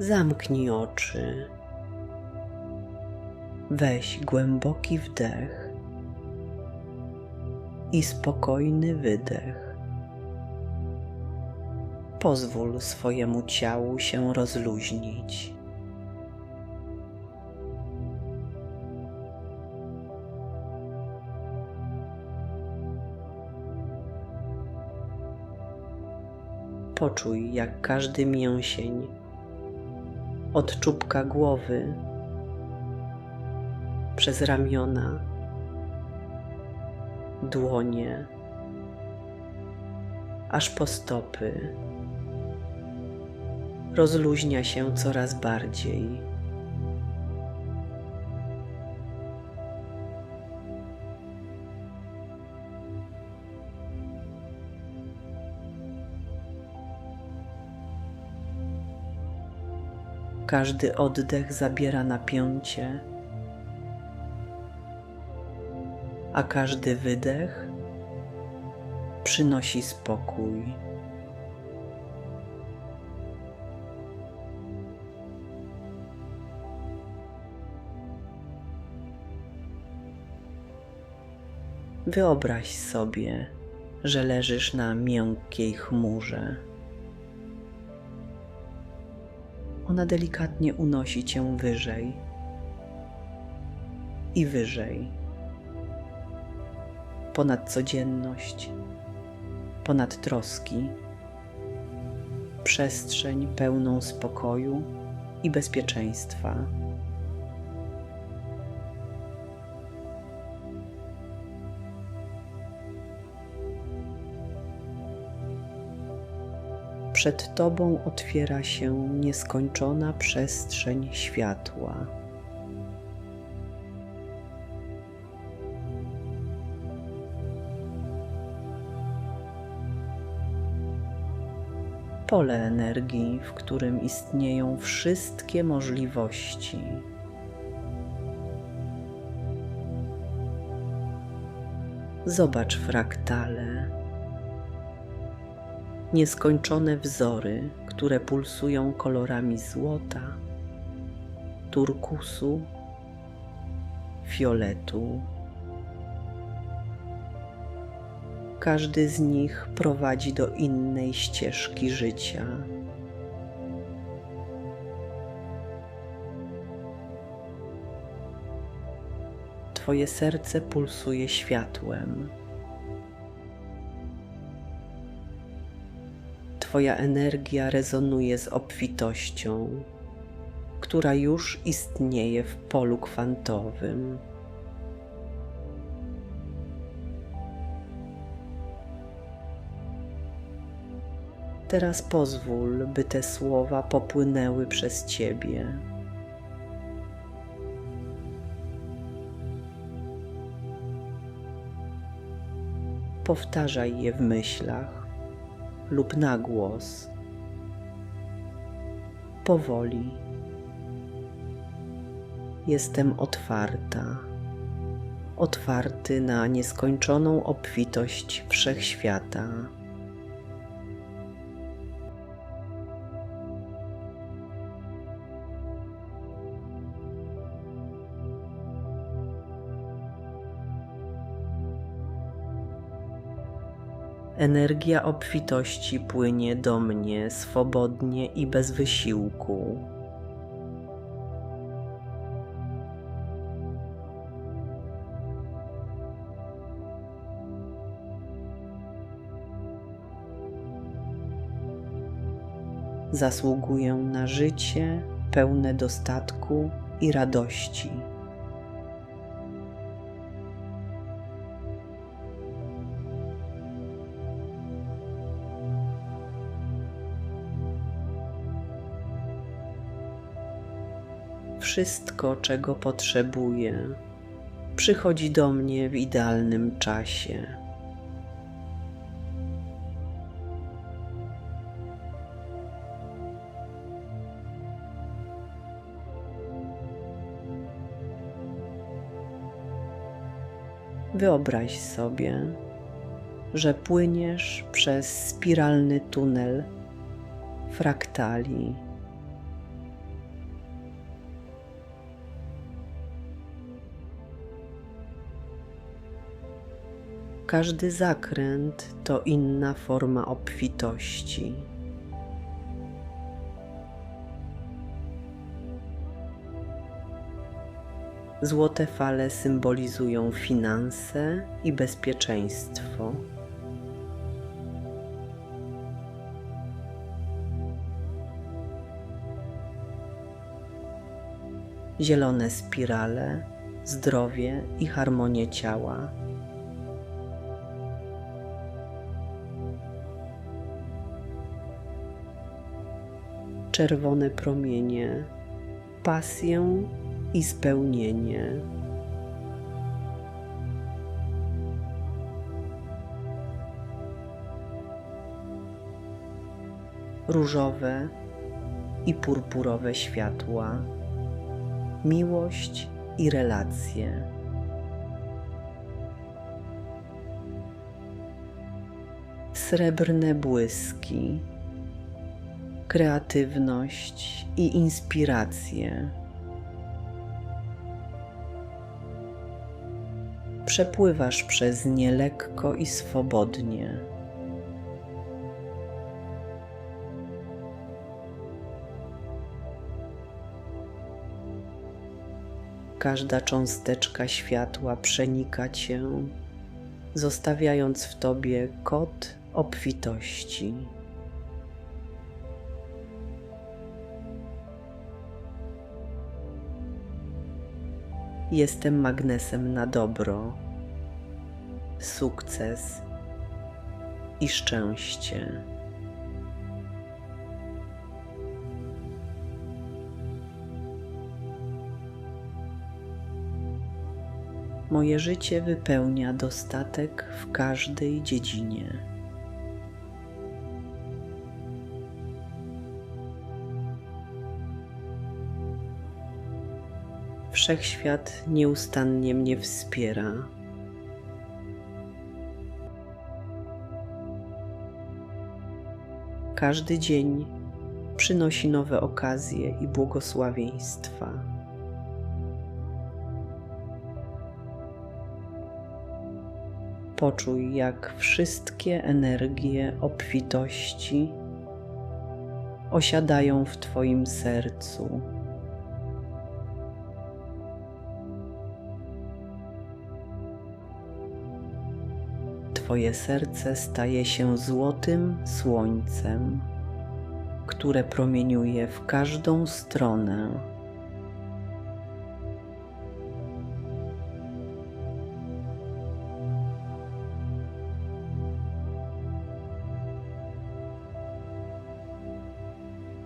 Zamknij oczy. Weź głęboki wdech i spokojny wydech. Pozwól swojemu ciału się rozluźnić. Poczuj, jak każdy mięsień od czubka głowy przez ramiona, dłonie, aż po stopy rozluźnia się coraz bardziej. Każdy oddech zabiera napięcie, a każdy wydech przynosi spokój. Wyobraź sobie, że leżysz na miękkiej chmurze. Ona delikatnie unosi cię wyżej. I wyżej, ponad codzienność, ponad troski, przestrzeń pełną spokoju i bezpieczeństwa. Przed Tobą otwiera się nieskończona przestrzeń światła. Pole energii, w którym istnieją wszystkie możliwości. Zobacz fraktale nieskończone wzory, które pulsują kolorami złota, turkusu, fioletu. Każdy z nich prowadzi do innej ścieżki życia. Twoje serce pulsuje światłem. Twoja energia rezonuje z obfitością, która już istnieje w polu kwantowym. Teraz pozwól, by te słowa popłynęły przez Ciebie. Powtarzaj je w myślach lub na głos. Powoli. Jestem otwarta, otwarty na nieskończoną obfitość wszechświata. Energia obfitości płynie do mnie swobodnie i bez wysiłku. Zasługuję na życie pełne dostatku i radości. Wszystko, czego potrzebuję, przychodzi do mnie w idealnym czasie. Wyobraź sobie, że płyniesz przez spiralny tunel fraktali Każdy zakręt to inna forma obfitości. Złote fale symbolizują finanse i bezpieczeństwo. Zielone spirale, zdrowie i harmonię ciała. Czerwone promienie, pasję i spełnienie. Różowe i purpurowe światła, miłość i relacje. Srebrne błyski, kreatywność i inspiracje. przepływasz przez nie lekko i swobodnie. Każda cząsteczka światła przenika cię, zostawiając w tobie kod obfitości. Jestem magnesem na dobro, sukces i szczęście. Moje życie wypełnia dostatek w każdej dziedzinie. Wszechświat nieustannie mnie wspiera. Każdy dzień przynosi nowe okazje i błogosławieństwa. Poczuj, jak wszystkie energie obfitości osiadają w Twoim sercu. Twoje serce staje się złotym słońcem, które promieniuje w każdą stronę.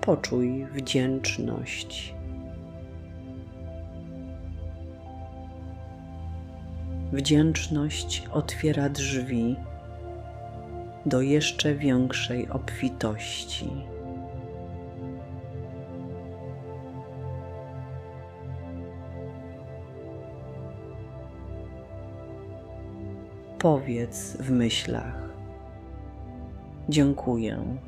Poczuj wdzięczność. Wdzięczność otwiera drzwi do jeszcze większej obfitości. Powiedz w myślach: Dziękuję.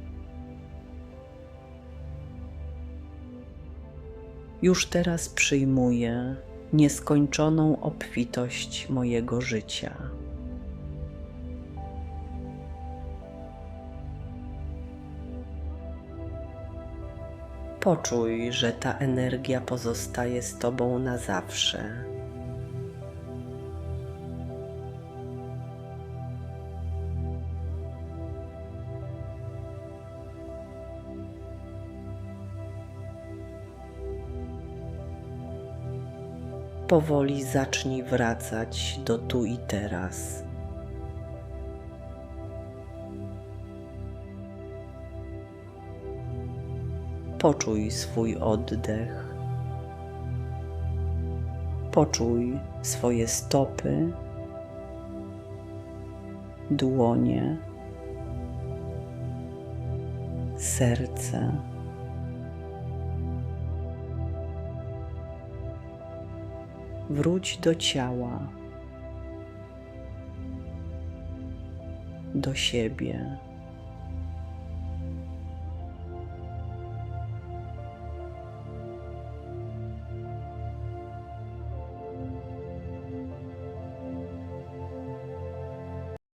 Już teraz przyjmuję nieskończoną obfitość mojego życia. Poczuj, że ta energia pozostaje z Tobą na zawsze. Powoli zacznij wracać do tu i teraz. Poczuj swój oddech. Poczuj swoje stopy, dłonie, serce. Wróć do ciała, do siebie.